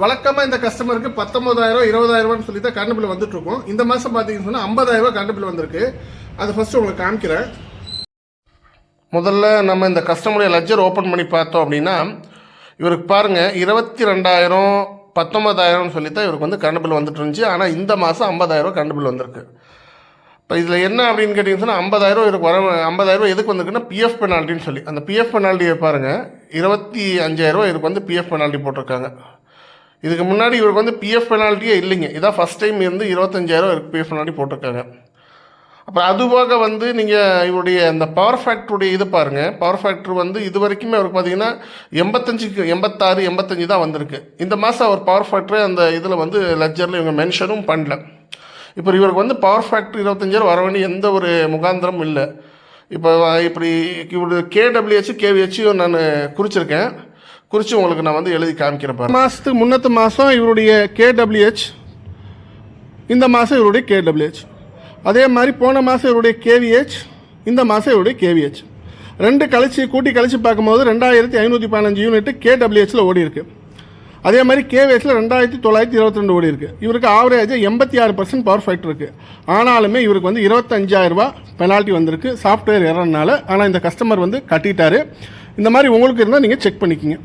வழக்கமாக இந்த கஸ்டமருக்கு பத்தொம்பதாயிரம் இருபதாயிரம் ரூபான்னு சொல்லி தான் கரண்ட் பில் வந்துட்டு இருக்கும் இந்த மாதம் பார்த்தீங்கன்னு சொன்னால் ஐம்பதாயிரரூவா கரண்ட் பில் வந்திருக்கு. அது ஃபஸ்ட்டு உங்களுக்கு காமிக்கிறேன். முதல்ல நம்ம இந்த கஸ்டமருடைய லெஜர் ஓப்பன் பண்ணி பார்த்தோம் அப்படின்னா இவருக்கு பாருங்கள் இருபத்தி ரெண்டாயிரம் பத்தொம்பதாயிரம்னு சொல்லி தான் இவருக்கு வந்து கரண்ட் பில் வந்துட்டு இருந்துச்சு ஆனால் இந்த மாதம் ஐம்பதாயிரம் கரண்ட் பில் வந்திருக்கு. இப்போ இதில் என்ன அப்படின்னு கேட்டிங்கன்னா சொன்னால் ஐம்பதாயிரம் இவருக்கு வர ஐம்பதாயிரம் எதுக்கு வந்திருக்குன்னா பிஎஃப் பெனால்ட்டின்னு சொல்லி. அந்த பிஎஃப் பெனால்ட்டியை பாருங்கள் இருபத்தி அஞ்சாயிரரூவா இவருக்கு வந்து பிஎஃப் பெனால்ட்டி போட்டிருக்காங்க. இதுக்கு முன்னாடி இவருக்கு வந்து பிஎஃப் பெனால்ட்டியே இல்லைங்க. இதான் ஃபஸ்ட் டைம் இருந்து இருபத்தஞ்சாயிரம் இவருக்கு பிஎஃப் பெனால்ட்டி போட்டிருக்காங்க. அப்புறம் அதுபோக வந்து நீங்கள் இவருடைய அந்த பவர் ஃபேக்டருடைய இது பாருங்கள் பவர் ஃபேக்டர் வந்து இது வரைக்குமே அவருக்கு பார்த்தீங்கன்னா எண்பத்தஞ்சுக்கு எண்பத்தாறு எண்பத்தஞ்சு தான் வந்திருக்கு. இந்த மாதம் அவர் பவர் ஃபேக்டரி அந்த இதில் வந்து லெஜரில் இவங்க மென்ஷனும் பண்ணல. இப்போ இவருக்கு வந்து பவர் ஃபேக்டர் இருபத்தஞ்சாயிரம் வர வேண்டிய எந்த ஒரு முகாந்திரமும் இல்லை. இப்போ இப்படி இவரு கேடபிள்யூஹெச் கேவிஹெச்சும் நான் குறிச்சிருக்கேன். குறித்து உங்களுக்கு நான் வந்து எழுதி காமிக்கிறேன் பாருங்க. மாதத்துக்கு முன்னத்து மாதம் இவருடைய கேடபிள்யூஹெச் இந்த மாதம் இவருடைய கேடபிள்யூஹெச் அதே மாதிரி போன மாதம் இவருடைய கேவிஹெச் இந்த மாதம் இவருடைய கேவிஹெச் ரெண்டு கழிச்சு கூட்டி கழிச்சு பார்க்கும்போது ரெண்டாயிரத்தி ஐநூற்றி பதினஞ்சு யூனிட் கேடபிள்யூஹெச்சில் ஓடி இருக்கு. அதே மாதிரி கேவிஹெச்சில் ரெண்டாயிரத்தி தொள்ளாயிரத்தி இருபத்தி ரெண்டு ஓடி இருக்கு. இவருக்கு ஆவரேஜாக எண்பத்தி ஆறு பர்சன்ட் பவர் ஃபைட் இருக்கு. ஆனாலுமே இவருக்கு வந்து இருபத்தஞ்சாயிரரூபா பெனால்ட்டி வந்திருக்கு. சாஃப்ட்வேர் எரர்னால ஆனால் இந்த கஸ்டமர் வந்து கட்டிட்டாரு. இந்த மாதிரி உங்களுக்கு இருந்தால் நீங்கள் செக் பண்ணிக்கிங்க.